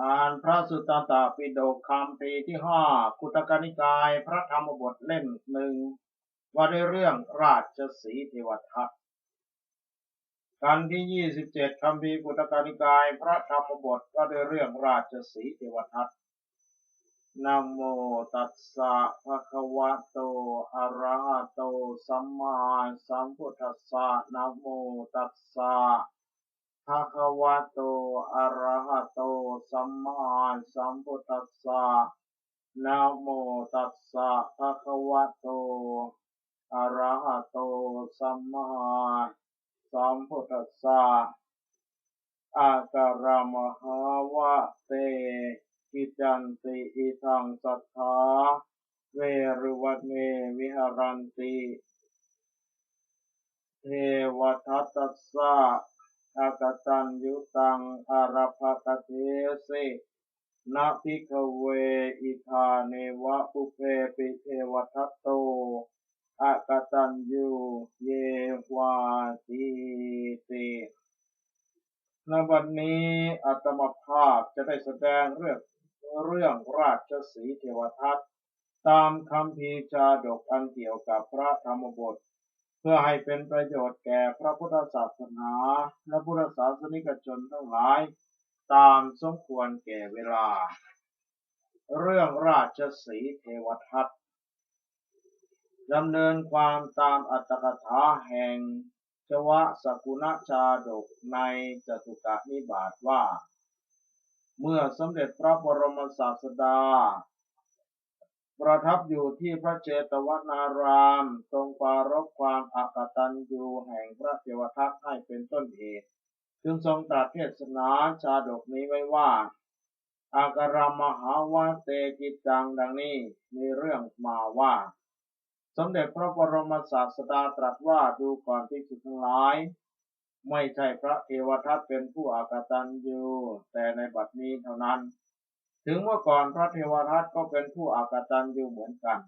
อ่านพระสุตตันตปิฎกคำปีที่ห้าคุตกนิกายพระธรรมบทเล่มหนึ่งว่าด้วยเรื่องราชสีเทวทัตกันที่ยี่สิบเจ็ดคำพีกุตกนิกายพระธรรมบทว่าด้วยเรื่องราชสีเทวทัตนโมตัสสะภะคะวะโต อะระหะโต สัมมาสัมพุทธัสสะนโมตัสสะ ภะคะวะโต อะระหะโต สัมมาสัมพุทธัสสะ นะโมตัสสะ ภะคะวะโต อะระหะโต สัมมาสัมพุทธัสสะอาการามหาวะเต กิจันติอิทังสัทธา เวรุวัตเมวิหารันติ เทวทัตตัสสะ อากตันยุตังอารภกเทเสนาภิกเวอิธาเนวะปุเพปิเทวทัตโตอากตันยูเยวาติติในวันนี้อาตมาภาพจะได้แสดงเรื่องเรื่องราชสีเทวทัตตามคำพีชาดกอันเกี่ยวกับพระธรรมบท เพื่อให้เป็นประโยชน์แก่พระพุทธศาสนา และพุทธศาสนิกชนทั้งหลาย ตามสมควรแก่เวลา เรื่องราชสีเทวทัตดำเนินความตามอัตถกถาแห่งชวะสกุณชาดกในจตุกะนิบาตว่า เมื่อสมเด็จพระบรมศาสดา ประทับอยู่ที่พระเจตวนาราม ทรงปารกความอากตันยูแห่งพระเทวทัตให้เป็นต้นเหตุจึงทรงตรัสเทศนาชาดกนี้ไว้ว่า อาการามหาวะเตกิจังดังนี้มีเรื่องมาว่า สมเด็จพระบรมศาสดาตรัสว่าดูก่อนที่สุดทั้งหลาย ไม่ใช่พระเทวทัตเป็นผู้อากตันยูแต่ในบัดนี้เท่านั้น ถึงเมื่อก่อนพระเทวทัตก็เป็นผู้อากตันยูเหมือนกัน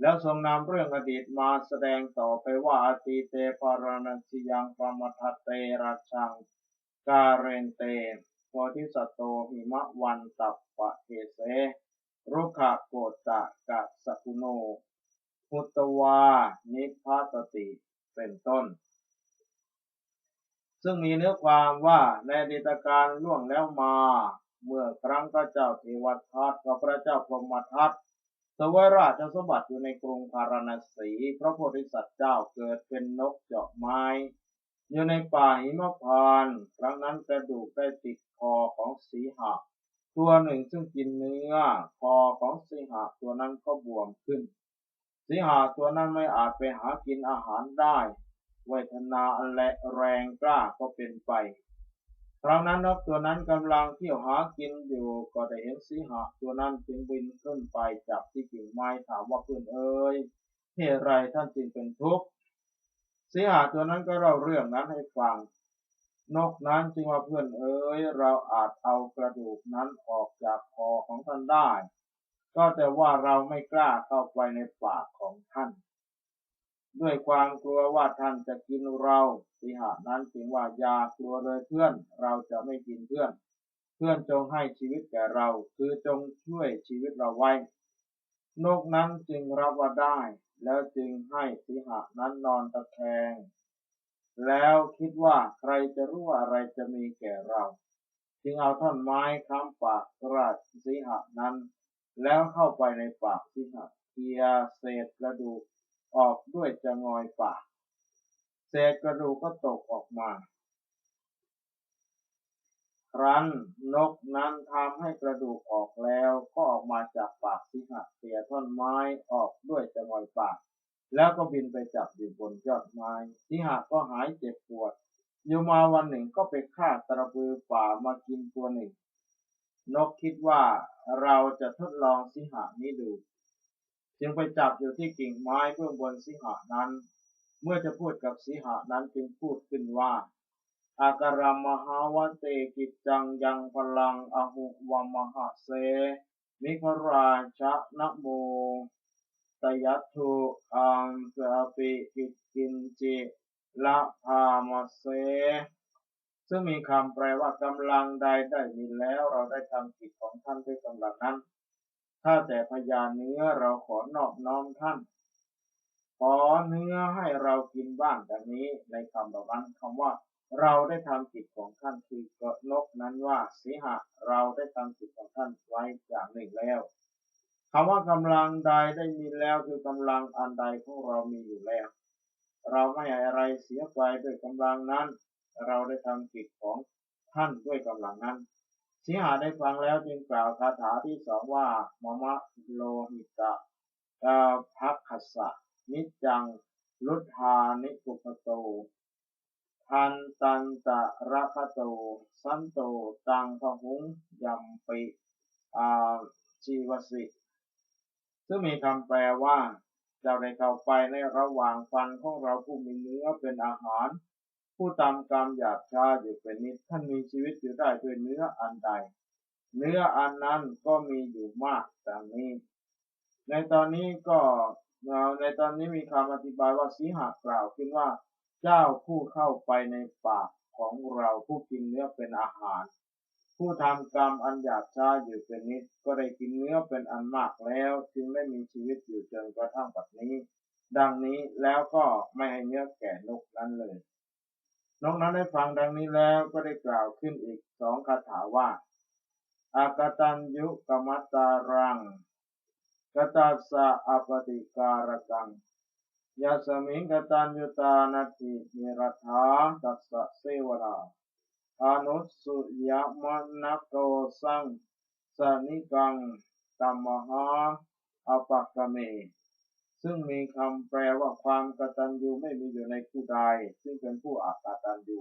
แล้วทรงนำเรื่องอดีตมาแสดงต่อไปว่าอติเตปารณสิยังปรมทัตเตราชัง กาเรนเตโพธิสัตโตหิมะวันตัปปะเทเสรุขะโกตะกะสกุโนพุตวา นิพพตติ เป็นต้น ซึ่งมีเนื้อความว่าในดิตการล่วงแล้วมา เมื่อครั้งพระเจ้าเทวทัตกับพระเจ้าพรหมทัตสวยราชสมบัติอยู่ในกรุงพาราณสี พระโพธิสัตว์เจ้าเกิดเป็นนกเจาะไม้ อยู่ในป่าหิมพานครั้งนั้นกระดูกได้ติดคอของสีหะตัวหนึ่งซึ่งกินเนื้อ คอของสีหะตัวนั้นก็บวมขึ้นสิหาตัวนั้นไม่อาจไปหากินอาหารได้เวทนาอันและแรงกล้าก็เป็นไป ครั้งนั้นนกตัวนั้นกำลังเที่ยวหากินอยู่ก็ได้เห็นสิหาตัวนั้นจึงบินขึ้นไปจับที่กิ่งไม้ถามว่าเพื่อนเอ๋ยเหตุไรท่านจึงเป็นทุกข์สิหาตัวนั้นก็เล่าเรื่องนั้นให้ฟัง นกนั้นจึงว่าเพื่อนเอ๋ยเราอาจเอากระดูกนั้นออกจากคอของท่านได้ ก็แต่ว่าเราไม่กล้าเข้าไปในปากของท่าน ด้วยความกลัวว่าท่านจะกินเราสิหานั้นจึงว่าอย่ากลัวเลยเพื่อน เราจะไม่กินเพื่อน เพื่อนจงให้ชีวิตแก่เรา คือจงช่วยชีวิตเราไว้ นกนั้นจึงรับว่าได้ แล้วจึงให้สิหานั้นนอนตะแคง แล้วคิดว่าใครจะรู้ว่าอะไรจะมีแก่เรา จึงเอาท่อนไม้ค้ำปากกราชสิหานั้น แล้วเข้าไปในปากสิหะเกียเศษกระดูก ออกด้วยจะงอยปากเศษกระดูกก็ตกออกมา ครั้นนกนั้นทำให้กระดูกออกแล้วก็ออกมาจากปากสิหะเสียท่อนไม้ออกด้วยจะงอยปาก แล้วก็บินไปจับอยู่บนยอดไม้สิหะก็หายเจ็บปวดอยู่มาวันหนึ่งก็ไปฆ่าตะบือป่ามากินตัวหนึ่ง นกคิดว่าเราจะทดลองสิหานี้ดู จึงไปจับอยู่ที่กิ่งไม้เบื้องบนสิหานั้น เมื่อจะพูดกับสิหานั้นจึงพูดขึ้นว่า อาการามหาวเตกิจจังยังพลังอหุวมหาเสมิคราชนะโมตยัตถุอังสปิกิจกินจิละพามเส ซึ่งมีคำแปลว่ากำลังใดได้มีแล้วเราได้ทำกิจของท่านด้วยกำลังนั้น ถ้าแต่พยานเนื้อเราขอนอบน้อมท่าน ขอเนื้อให้เรากินบ้างดังนี้ในคำแบบนั้นคำว่า เราได้ทำกิจของท่านคือกนกนั้นว่าสิหะเราได้ทำกิจของท่านไว้อย่างหนึ่งแล้วคำว่ากำลังใดได้มีแล้วคือกำลังอันใดของเรามีอยู่แล้ว เราไม่อะไรเสียไปด้วยกำลังนั้น เราได้ทำกิจของท่านด้วยกำลังนั้น สิหาได้ฟังแล้วจึงกล่าวคาถาที่สองว่ามมะโลหิตะพักขสะนิจัง ลุทานิปุปโต ทันตันตะระคโต สันโต ตังพหุงยัมปิอาชีวสิ ซึ่งมีคำแปลว่าเจ้าได้เข้าไปในระหว่างฟันของเราผู้มีเนื้อเป็นอาหาร ผู้ตามกรรมหยาบช้าอยู่เป็นนิดท่านมีชีวิตอยู่ได้ด้วยเนื้ออันใด เนื้ออันนั้นก็มีอยู่มากดังนี้ ในตอนนี้ก็ในตอนนี้มีคำอธิบายว่าสีหากล่าวขึ้นว่า เจ้าผู้เข้าไปในปากของเราผู้กินเนื้อเป็นอาหาร ผู้ทำกรรมอันหยาบช้าอยู่เป็นนิดก็ได้กินเนื้อเป็นอันมากแล้ว จึงได้มีชีวิตอยู่จนกระทั่งปัจนี้ ดังนี้แล้วก็ไม่ให้เนื้อแก่นกนั้นเลย นอกนั้นได้ฟังดังนี้แล้วก็ได้กล่าวขึ้นอีกสองคาถาว่า อากตัญยุกมัตตารังกตาสสะอปติการกังยาสมิงกตัญยุตานาทินิรัฐาตัสสะเสวราอนุสุยมนักโกสังสนิกังตัมมหาอปกเม ซึ่งมีคำแปลว่าความกตัญญูไม่มีอยู่ในผู้ใด ซึ่งเป็นผู้อักตัญญู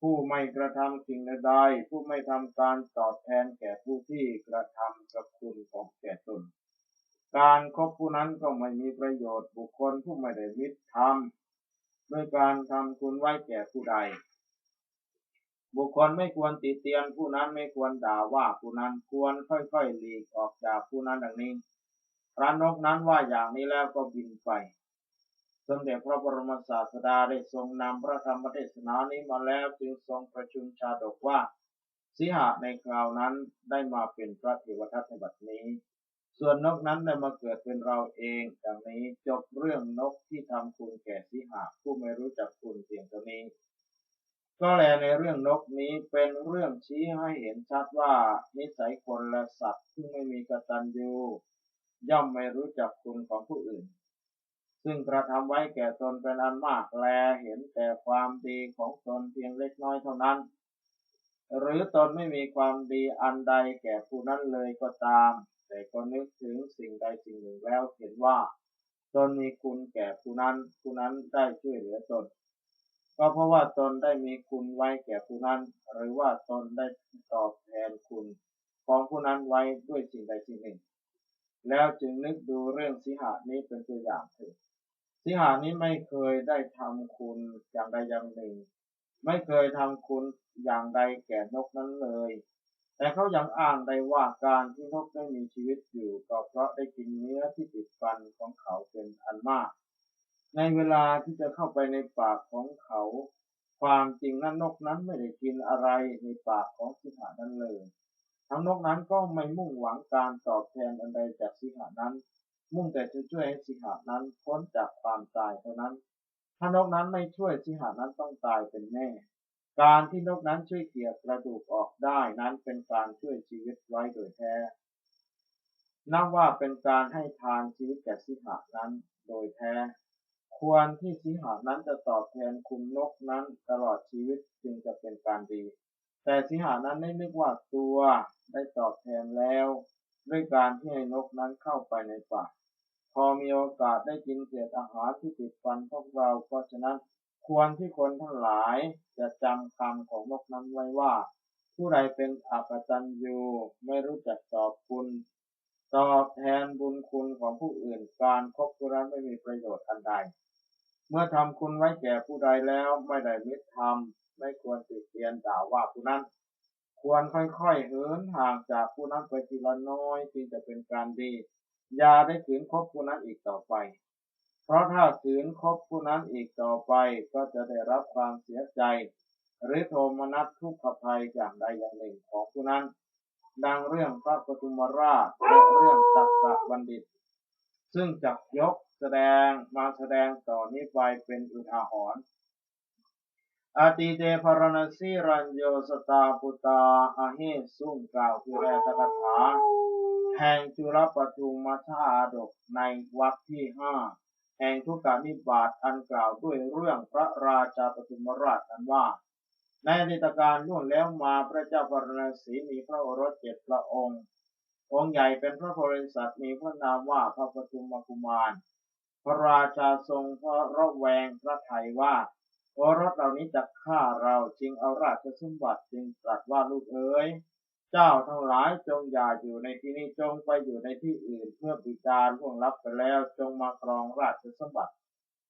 ผู้ไม่กระทำสิ่งใด ผู้ไม่ทำการตอบแทนแก่ผู้ที่กระทำกับคุณของแก่ตน การคบผู้นั้นก็ไม่มีประโยชน์บุคคลผู้ไม่ได้มิตรทำด้วยการทำคุณไว้แก่ผู้ใด บุคคลไม่ควรติเตียนผู้นั้นไม่ควรด่าว่าผู้นั้นควรค่อยๆหลีกออกจากผู้นั้นดังนี้ พระนกนั้นว่าอย่างนี้แล้วก็บินไป สมเด็จพระบรมศาสดาได้ทรงนำพระธรรมเทศนานี้มาแล้วจึงทรงประชุมชาดกว่า สิหะในคราวนั้นได้มาเป็นพระเทวทัตในบัดนี้ ส่วนนกนั้นได้มาเกิดเป็นเราเองดังนี้จบเรื่องนกที่ทำคุณแก่สิหะผู้ไม่รู้จักคุณเพียงเท่านี้ก็แลในเรื่องนกนี้เป็นเรื่องชี้ให้เห็นชัดว่านิสัยคนและสัตว์ที่ไม่มีกตัญญู ย่อมไม่รู้จักคุณของผู้อื่น ซึ่งกระทำไว้แก่ตนเป็นอันมากแลเห็นแต่ความดีของตนเพียงเล็กน้อยเท่านั้น หรือตนไม่มีความดีอันใดแก่ผู้นั้นเลยก็ตาม แต่ก็นึกถึงสิ่งใดสิ่งหนึ่งแล้วเห็นว่า ตนมีคุณแก่ผู้นั้น ผู้นั้นได้ช่วยเหลือตน ก็เพราะว่าตนได้มีคุณไว้แก่ผู้นั้น หรือว่าตนได้ตอบแทนคุณของผู้นั้นไว้ด้วยสิ่งใดสิ่งหนึ่ง แล้วจึงนึกดูเรื่องสิหานี้เป็นตัวอย่างเถิดสิหานี้ไม่เคยได้ทำคุณอย่างใดอย่างหนึ่ง ไม่เคยทำคุณอย่างใดแก่นกนั้นเลย แต่เขายังอ้างได้ว่าการที่นกได้มีชีวิตอยู่ก็เพราะได้กินเนื้อที่ติดฟันของเขาเป็นอันมาก ในเวลาที่จะเข้าไปในปากของเขา ความจริงนั้นนกนั้นไม่ได้กินอะไรในปากของสิหานั้นเลย ทั้งนกนั้นก็ไม่มุ่งหวังการตอบแทนอันใดจากสิหานั้น มุ่งแต่จะช่วยให้สิหานั้นพ้นจากความตายเท่านั้น ถ้านกนั้นไม่ช่วยสิหานั้นต้องตายเป็นแน่ การที่นกนั้นช่วยเกี่ยวกระดูกออกได้นั้นเป็นการช่วยชีวิตไว้โดยแท้นับว่าเป็นการให้ทานชีวิตแก่สิหานั้นโดยแท้ ควรที่สิหานั้นจะตอบแทนคุณนกนั้นตลอดชีวิตจึงจะเป็นการดี แต่สิหานั้นไม่นึกว่าตัวได้ตอบแทนแล้ว ด้วยการที่ให้นกนั้นเข้าไปในป่า พอมีโอกาสได้กินเศษอาหารที่ติดฟันพวกเราเพราะฉะนั้นควรที่คนทั้งหลายจะจำคำของนกนั้นไว้ว่า ผู้ใดเป็นอักตันยูไม่รู้จักตอบคุณ ตอบแทนบุญคุณของผู้อื่นการคบกุรันไม่มีประโยชน์อันใด เมื่อทำคุณไว้แก่ผู้ใดแล้วไม่ได้มิตรทำ ไม่ควรติเตียนด่าว่าผู้นั้น ควรค่อยๆเหินห่างจากผู้นั้นไปทีละน้อยจึงจะเป็นการดี อย่าได้ขืนคบผู้นั้นอีกต่อไป เพราะถ้าขืนคบผู้นั้นอีกต่อไปก็จะได้รับความเสียใจ หรือโทมนัสทุกขภัยอย่างใดอย่างหนึ่งของผู้นั้น ดังเรื่องพระปทุมราชและเรื่องจักรบัณฑิต ซึ่งจักยกแสดงมาแสดงต่อนี้ไปเป็นอุทาหรณ์ อาติเตภรณสีรัญโยสตาปุตาอาเฮสุงกล่าวคือแรตกถา แห่งจุลปทุมชาดกในวรรคที่ห้าแห่งทุกการนิบาตอันกล่าวด้วยเรื่องพระราชาปทุมราชนั้นว่า ในอดีตการล่วงแล้วมาพระเจ้าปรณสีมีพระโอรสเจ็ดพระองค์ องค์ใหญ่เป็นพระโพธิสัตว์มีพระนามว่าพระปทุมกุมาร พระราชาทรงพระระแวงพระไทยว่า โอรสเหล่านี้จะฆ่าเราจึงเอาราชสมบัติจึงตรัสว่าลูกเอ๋ยเจ้าทั้งหลายจงอย่าอยู่ในที่นี้จงไปอยู่ในที่อื่นเพื่อปิจารล่วงลับไปแล้วจงมาครองราชสมบัติ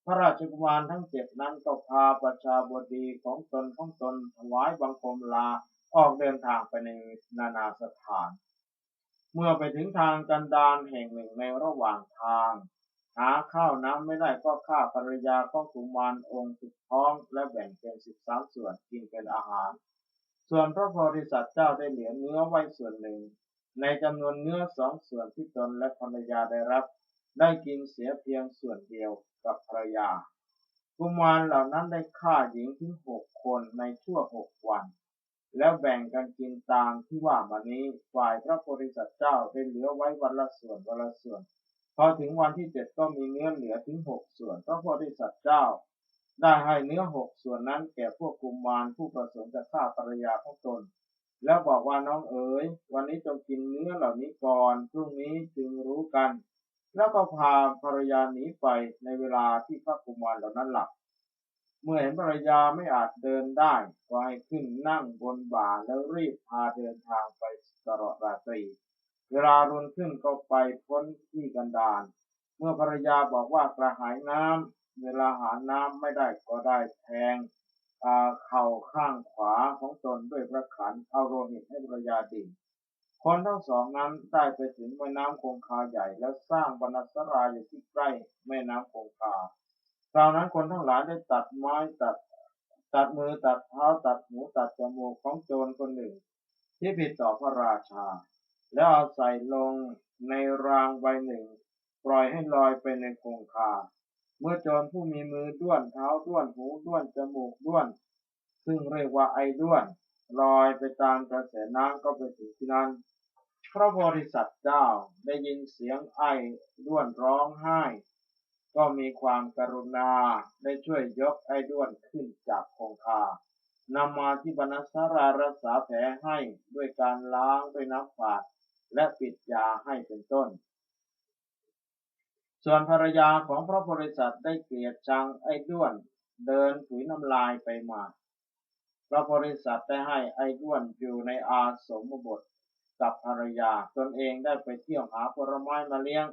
พระราชกุมารทั้งเจ็ดนั้นก็พาประชาบดีของตนของตนถวายบังคมลาออกเดินทางไปในนานาสถาน เมื่อไปถึงทางกันดารแห่งหนึ่งในระหว่างทาง หาข้าวน้ำไม่ได้ก็ฆ่าภรรยาของกุมารองค์สุดท้องและแบ่งเป็นสิบสามส่วนกินเป็นอาหาร ส่วนพระโพธิสัตว์เจ้าได้เหลือเนื้อไว้ส่วนหนึ่ง ในจำนวนเนื้อสองส่วนที่ตนและภรรยาได้รับ ได้กินเสียเพียงส่วนเดียวกับภรรยา กุมารเหล่านั้นได้ฆ่าหญิงถึงหกคนในชั่วหกวัน แล้วแบ่งกันกินตามที่ว่ามานี้ฝ่ายพระโพธิสัตว์เจ้าได้เหลือไว้วันละส่วนวันละส่วน พอถึงวันที่เจ็ดก็มีเนื้อเหลือถึงหกส่วนพระโพธิสัตว์เจ้า ได้ให้เนื้อหกส่วนนั้นแก่พวกกุมารผู้ประสงค์จะฆ่าภรรยาของตน แล้วบอกว่าน้องเอ๋ย วันนี้จงกินเนื้อเหล่านี้ก่อนพรุ่งนี้จึงรู้กัน แล้วก็พาภรรยาหนีไปในเวลาที่พระกุมารเหล่านั้นหลับเมื่อเห็นภรรยาไม่อาจเดินได้ก็ให้ขึ้นนั่งบนบ่าแล้วรีบพาเดินทางไปตลอดราตรี เวลารุนขึ้นก็ไปพ้นที่กันดารเมื่อภรรยาบอกว่ากระหายน้ำ เวลาหาน้ำไม่ได้ก็ได้แทงเข่าข้างขวาของตนด้วยพระขันเอาโลหิตให้ภรรยาดื่มคนทั้งสองนั้นได้ไปถึงแม่น้ำคงคาใหญ่แล้วสร้างบรรณสราอยู่ที่ใกล้แม่น้ำคงคาคราวนั้นคนทั้งหลายได้ตัดไม้ตัด ตัดมือตัดเท้าตัดหูตัดจมูกของโจรคนหนึ่ง ที่ผิดต่อพระราชา แล้วเอาใส่ลงในรางใบหนึ่ง ปล่อยให้ลอยไปในคงคา เมื่อจรผู้มีมือด้วนเท้าด้วนหูด้วนจมูกด้วน ซึ่งเรียกว่าไอด้วนลอยไปตามกระแสน้ำก็ไปถึงที่นั้นพระบริษัทเจ้าได้ยินเสียงไอด้วนร้องไห้ ก็มีความกรุณาได้ช่วยยกไอด้วนขึ้นจากคงคานำมาที่บรรณสารารักษาแผลให้ด้วยการล้างด้วยน้ำฝาด และปิดยาให้เป็นต้น ส่วนภรรยาของพระบริษัทได้เกลียดชังไอ้ด้วน เดินถุยน้ำลายไปมา พระบริษัทได้ให้ไอ้ด้วนอยู่ในอาสมบทกับภรรยาตนเองได้ไปเที่ยวหาผลไม้มาเลี้ยง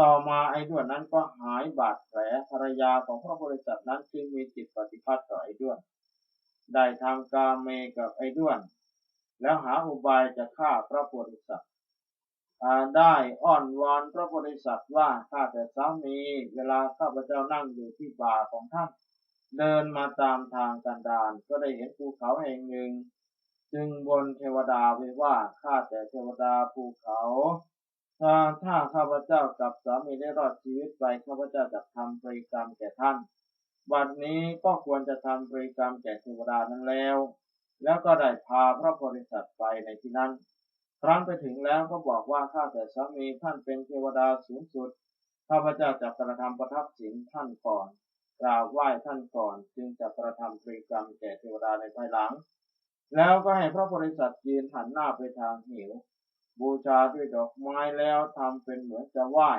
ต่อมาไอ้ด้วนนั้นก็หายบาดแผลภรรยาของพระบริษัทนั้นจึงมีจิตปฏิพัติต่อไอ้ด้วน ได้ทำกาเมกับไอ้ด้วน แล้วหาอุบายจะฆ่าพระโพธิสัตว์ได้อ้อนวอนพระโพธิสัตว์ว่าข้าแต่สามีเวลาข้าพเจ้านั่งอยู่ที่บ่าของท่าน เดินมาตามทางกันดารก็ได้เห็นภูเขาแห่งหนึ่ง จึงบนเทวดาไว้ว่าข้าแต่เทวดาภูเขาถ้าถ้าข้าพเจ้ากับสามีได้รอดชีวิตไปข้าพเจ้าจะทำปริกรรมแก่ท่านวันนี้ก็ควรจะทำปริกรรมแก่เทวดานั้นแล้ว แล้วก็ได้พาพระโพธิสัตว์ไปในที่นั้น ครั้งไปถึงแล้วก็บอกว่าข้าแต่สามีท่านเป็นเทวดาสูงสุดข้าพเจ้าจะกระทำประทับศีลท่านก่อนกราบไหว้ท่านก่อน จึงจะกระทำปริกรรมแก่เทวดาในภายหลัง แล้วก็ให้พระโพธิสัตว์ยืนหันหน้าไปทางหิวบูชาด้วยดอกไม้แล้วทำเป็นเหมือนจะไหว้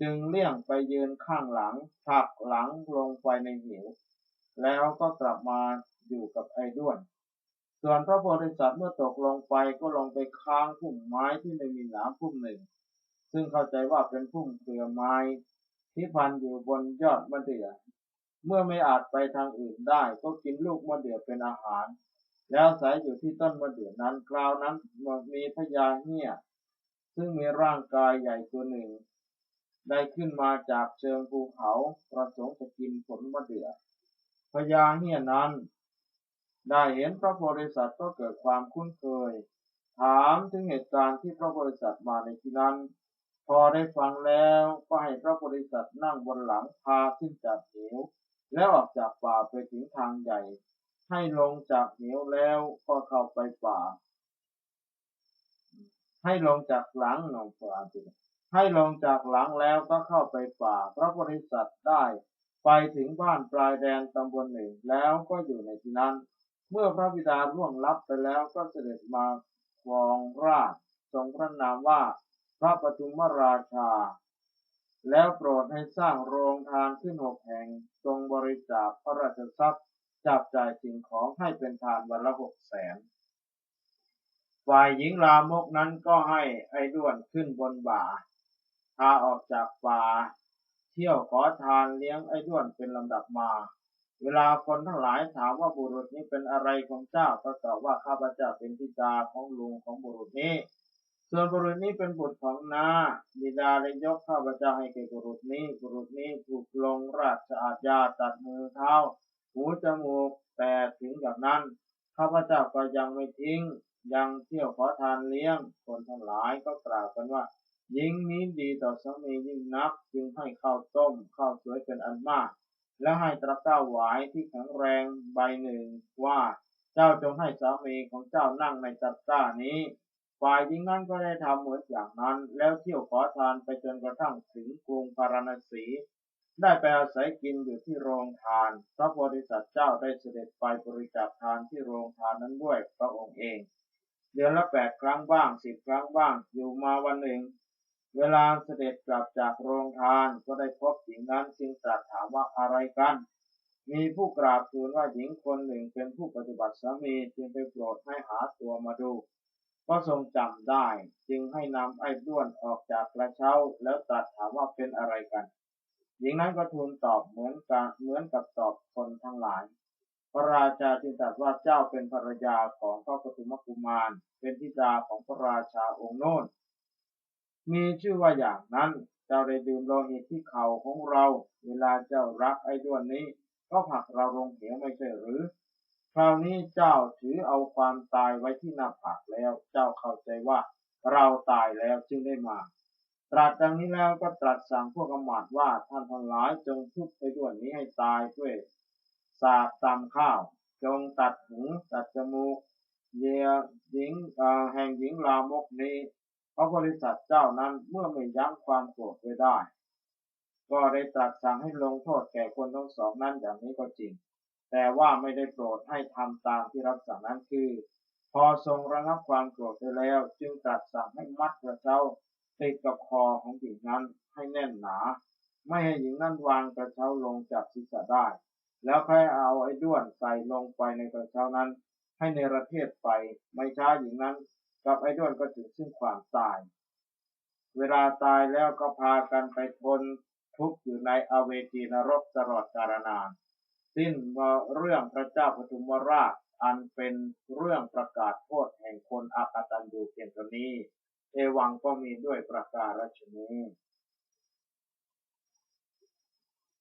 จึงเลี่ยงไปยืนข้างหลังผักหลังลงไปในหิว แล้วก็กลับมาอยู่กับไอ้ด้วน ส่วนพระโพธิสัตว์เมื่อตกลงไปก็ลงไปค้างพุ่มไม้ที่ไม่มีหนามพุ่มหนึ่ง ซึ่งเข้าใจว่าเป็นพุ่มเครือไม้ที่พันอยู่บนยอดมะเดื่อ เมื่อไม่อาจไปทางอื่นได้ก็กินลูกมะเดื่อเป็นอาหาร แล้วสายอยู่ที่ต้นมะเดื่อนั้นคราวนั้นมีพญาเหี้ยซึ่งมีร่างกายใหญ่ตัวหนึ่ง ได้ขึ้นมาจากเชิงภูเขาประสงค์จะกินผลมะเดื่อพญาเหี้ยนั้น ได้เห็นพระโพธิสัตว์ก็เกิดความคุ้นเคย ถามถึงเหตุการณ์ที่พระโพธิสัตว์มาในที่นั้น พอได้ฟังแล้วก็ให้พระโพธิสัตว์นั่งบนหลังพาขึ้นจากเหว แล้วออกจากป่าไปถึงทางใหญ่ ให้ลงจากเหวแล้วก็เข้าไปป่า ให้ลงจากหลังหนองปลาจิให้ลงจากหลังแล้วก็เข้าไปป่า พระโพธิสัตว์ได้ ไปถึงบ้านปลายแดนตำบลหนึ่งแล้วก็อยู่ในที่นั้น เมื่อพระบิดาล่วงลับไปแล้วก็เสด็จมาครองราชทรงพระนามว่าพระปทุมราชา แล้วโปรดให้สร้างโรงทานขึ้นหกแห่งทรงบริจาคพระราชทรัพย์จับจ่ายสิ่งของให้เป็นทานวันละหกแสนฝ่ายหญิงลามกนั้นก็ให้ไอ้ด้วนขึ้นบนบ่าพาออกจากป่า เที่ยวขอทานเลี้ยงไอ้ด้วนเป็นลำดับมา เวลาคนทั้งหลายถามว่าบุรุษนี้เป็นอะไรของเจ้าก็ตอบว่าข้าพเจ้าเป็นธิดาของลุงของบุรุษนี้ ส่วนบุรุษนี้เป็นบุตรของนาบิดาเลยยกข้าพเจ้าให้แก่บุรุษนี้ บุรุษนี้ถูกลงราชอาญาตัดมือเท้าหูจมูกแต่ถึงอย่างนั้นข้าพเจ้าก็ยังไม่ทิ้ง ยังเที่ยวขอทานเลี้ยง คนทั้งหลายก็กล่าวกันว่าหญิงนี้ดีต่อสามียิ่งนัก จึงให้ข้าวต้มข้าวสวยเป็นอันมาก และให้ตะกร้าหวายที่แข็งแรงใบหนึ่งว่าเจ้าจงให้สามีของเจ้านั่งในตะกร้านี้ฝ่ายหญิงนั้นก็ได้ทำเหมือนอย่างนั้น แล้วเที่ยวขอทานไปจนกระทั่งถึงกรุงพาราณสี ได้ไปอาศัยกินอยู่ที่โรงทาน พระโพธิสัตว์เจ้าได้เสด็จไปบริจาคทานที่โรงทานนั้นด้วยพระองค์เอง เดือนละแปดครั้งบ้างสิบครั้งบ้าง อยู่มาวันหนึ่ง เวลาเสด็จกลับจากโรงทานก็ได้พบหญิงนั้นจึงตรัสถามว่าอะไรกัน มีผู้กราบทูลว่าหญิงคนหนึ่งเป็นผู้ปฏิบัติสามีจึงไปโปรดให้หาตัวมาดู ก็ทรงจำได้ จึงให้นำไอ้ด้วนออกจากกระเช้า แล้วตรัสถามว่าเป็นอะไรกัน หญิงนั้นก็ทูลตอบเหมือนกับเหมือนกับตอบคนทั้งหลาย พระราชาจึงตรัสว่าเจ้าเป็นภรรยาของพระปฐุมกุมาร เป็นธิดาของพระราชาองค์โน้น มีชื่อว่าอย่างนั้น เจ้าได้ดื่มโลหิตที่เข่าของเรา เวลาเจ้ารักไอ้ด้วนนี้ ก็ผลักเราลงเหวไม่ใช่หรือ คราวนี้เจ้าถือเอาความตายไว้ที่หน้าผากแล้ว เจ้าเข้าใจว่าเราตายแล้วจึงได้มา ตรัสดังนี้แล้วก็ตรัสสั่งพวกอมาตว่าท่านทั้งหลายจงทุบไอ้ด้วนนี้ให้ตายด้วยสากตำข้าว จงตัดหูตัดจมูกเยียหญิงแห่งหญิงลามกนี้ พระบริษัทเจ้านั้นเมื่อไม่ยั้งความโกรธไว้ได้ ก็ได้ตรัสสั่งให้ลงโทษแก่คนทั้งสองนั้นอย่างนี้ก็จริง แต่ว่าไม่ได้โปรดให้ทำตามที่รับสั่งนั้นคือ พอทรงระงับความโกรธไปแล้ว จึงตรัสสั่งให้มัดกระเช้าติดกับคอของหญิงนั้นให้แน่นหนา ไม่ให้หญิงนั้นวางกระเช้าลงจากศีรษะได้ แล้วค่อยเอาไอ้ด้วนใส่ลงไปในกระเช้านั้น ให้ในประเทศไปไม่ช้าหญิงนั้น กับไอ้ด้วนก็ถึงซึ่งความตาย เวลาตายแล้วก็พากันไปทนทุกข์อยู่ในอเวจีนรกตลอดกาลนาน สิ้นเรื่องพระเจ้าปฐุมราชอันเป็นเรื่องประกาศโทษแห่งคนอากตันยูเพียงเท่านี้ เอวังก็มีด้วยประการฉนี้